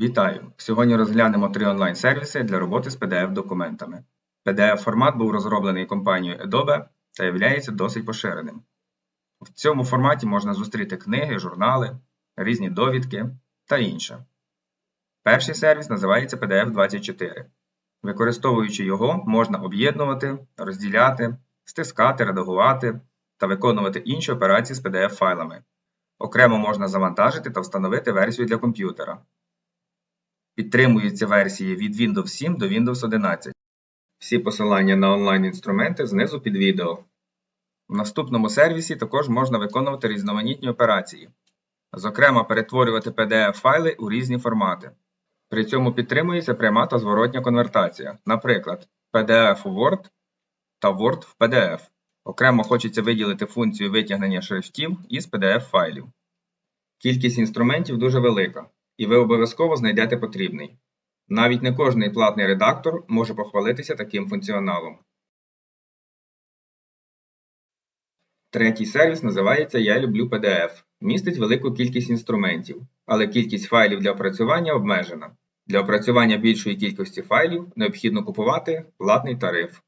Вітаю! Сьогодні розглянемо три онлайн-сервіси для роботи з PDF-документами. PDF-формат був розроблений компанією Adobe та є досить поширеним. В цьому форматі можна зустріти книги, журнали, різні довідки та інше. Перший сервіс називається PDF24. Використовуючи його, можна об'єднувати, розділяти, стискати, редагувати та виконувати інші операції з PDF-файлами. Окремо можна завантажити та встановити версію для комп'ютера. Підтримуються версії від Windows 7 до Windows 11. Всі посилання на онлайн-інструменти знизу під відео. В наступному сервісі також можна виконувати різноманітні операції, зокрема перетворювати PDF-файли у різні формати. При цьому підтримується пряма та зворотня конвертація, наприклад, PDF у Word та Word в PDF. Окремо хочеться виділити функцію витягнення шрифтів із PDF-файлів. Кількість інструментів дуже велика, і ви обов'язково знайдете потрібний. Навіть не кожний платний редактор може похвалитися таким функціоналом. Третій сервіс називається Я люблю PDF. Містить велику кількість інструментів, але кількість файлів для опрацювання обмежена. Для опрацювання більшої кількості файлів необхідно купувати платний тариф.